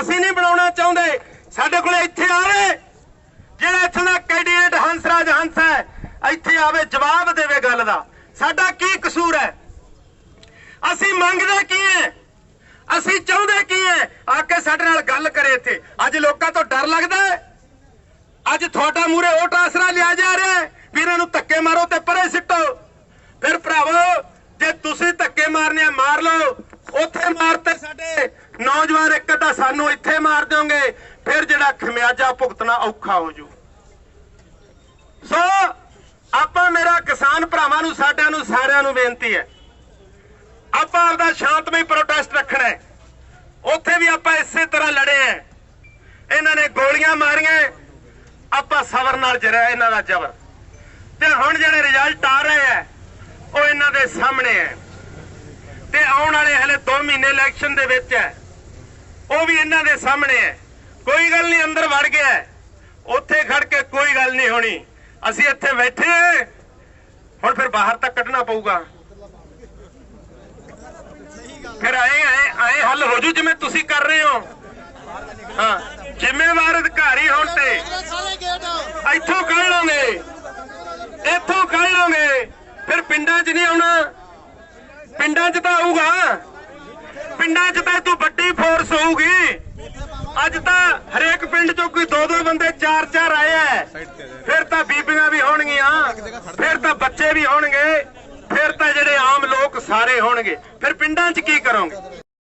ਅਸੀਂ ਨਹੀਂ ਬਣਾਉਣਾ ਚਾਹੁੰਦੇ। ਸਾਡੇ ਕੋਲੇ ਇੱਥੇ ਆਵੇ। ਜਿਹੜਾ ਇੱਥੋਂ ਦਾ ਕੈਂਡੀਡੇਟ ਹੰਸਰਾਜ ਹੰਸ ਹੈ, ਇੱਥੇ ਆਵੇ, ਜਵਾਬ ਦੇਵੇ ਗੱਲ ਦਾ। ਸਾਡਾ ਕੀ ਕਸੂਰ ਹੈ? ਅਸੀਂ ਮੰਗਦੇ ਕੀ ਹੈ? ਅਸੀਂ ਚਾਹੁੰਦੇ ਕੀ ਹੈ? ਆ ਕੇ ਸਾਡੇ ਨਾਲ ਗੱਲ ਕਰੇ ਇੱਥੇ। ਅੱਜ ਲੋਕਾਂ ਤੋਂ ਡਰ ਲੱਗਦਾ ਹੈ। ਅੱਜ ਤੁਹਾਡਾ ਮੂਰੇ ਉਹ ਆਸਰਾ ਲਿਆ ਜਾ ਰਿਹਾ ਹੈ। ਵੀ ਇਹਨਾਂ ਨੂੰ ਧੱਕੇ ਮਾਰੋ ਤੇ ਪਰੇ ਸਿੱਟੋ ਫਿਰ ਭਰਾਵੋ ਜੇ ਤੁਸੀਂ ਧੱਕੇ ਮਾਰਨੇ ਆ ਮਾਰ ਲਓ ਉੱਥੇ ਮਾਰਤੇ ਸਾਡੇ ਨੌਜਵਾਨ ਇੱਕ ਤਾਂ ਸਾਨੂੰ ਇੱਥੇ ਮਾਰ ਦਿਓਗੇ, ਫਿਰ ਜਿਹੜਾ ਖਮਿਆਜਾ ਭੁਗਤਣਾ ਔਖਾ ਹੋ ਜੂ। ਸੋ, ਆਪਾਂ ਮੇਰਾ ਕਿਸਾਨ ਭਰਾਵਾਂ ਨੂੰ, ਸਾਡਿਆਂ ਨੂੰ, ਸਾਰਿਆਂ ਨੂੰ ਬੇਨਤੀ ਹੈ, ਆਪਾਂ ਆਪਦਾ ਸ਼ਾਂਤਮਈ ਪ੍ਰੋਟੈਸਟ ਰੱਖਣਾ ਹੈ। ਉੱਥੇ ਵੀ ਆਪਾਂ ਇਸੇ ਤਰ੍ਹਾਂ ਲੜੇ ਆ ਇਹਨਾਂ ਨੇ ਗੋਲੀਆਂ ਮਾਰੀਆਂ ਆਪਾਂ ਸਬਰ ਨਾਲ ਜਰਿਆ ਇਹਨਾਂ ਦਾ ਜ਼ਬਰ। ਤੇ ਹੁਣ ਜਿਹੜੇ ਰਿਜ਼ਲਟ ਆ ਰਹੇ ਆ ਉਹ ਇਹਨਾਂ ਦੇ ਸਾਹਮਣੇ ਹੈ। ਤੇ ਆਉਣ ਵਾਲੇ ਹਲੇ 2 ਮਹੀਨੇ ਇਲੈਕਸ਼ਨ ਦੇ ਵਿੱਚ ਹੈ। ਉਹ ਵੀ ਇਹਨਾਂ ਦੇ ਸਾਹਮਣੇ ਹੈ। ਕੋਈ ਗੱਲ ਨਹੀਂ, ਅੰਦਰ ਵੜ ਗਿਆ ਉੱਥੇ ਖੜ ਕੇ ਕੋਈ ਗੱਲ ਨਹੀਂ ਹੋਣੀ। ਅਸੀਂ ਇੱਥੇ ਬੈਠੇ ਹਾਂ। ਹੁਣ ਫਿਰ ਬਾਹਰ ਤੱਕ ਕੱਢਣਾ ਪਊਗਾ। ਫਿਰ ਆਏ ਆਏ ਆਏ, ਹੱਲ ਹੋ ਜੂ ਜਿਵੇਂ ਤੁਸੀਂ ਕਰ ਰਹੇ ਹੋ। ਹਾਂ, ਜ਼ਿੰਮੇਵਾਰ ਅਧਿਕਾਰੀ ਹੋਣ ਤੇ। ਇੱਥੋਂ ਕੱਢ ਲਓਗੇ ਇੱਥੋਂ ਕੱਢ ਲਓਗੇ ਫਿਰ ਪਿੰਡਾਂ 'ਚ ਨਹੀਂ ਆਉਣਾ। ਪਿੰਡਾਂ 'ਚ ਤਾਂ ਆਊਗਾ। ਪਿੰਡਾਂ 'ਚ ਤਾਂ ਤੂੰ ਵੱਡੀ ਫੋਰਸ ਹੋਊਗੀ। ਅੱਜ ਤਾਂ ਹਰੇਕ ਪਿੰਡ 'ਚੋਂ ਕੋਈ ਦੋ ਦੋ ਬੰਦੇ ਚਾਰ ਚਾਰ ਆਏ ਐ। ਫਿਰ ਤਾਂ ਬੀਬੀਆਂ ਵੀ ਹੋਣਗੀਆਂ, ਫਿਰ ਤਾਂ ਬੱਚੇ ਵੀ ਹੋਣਗੇ, ਫਿਰ ਤਾਂ ਜਿਹੜੇ ਆਮ ਲੋਕ ਸਾਰੇ ਹੋਣਗੇ। ਫਿਰ ਪਿੰਡਾਂ 'ਚ ਕੀ ਕਰੋਗੇ?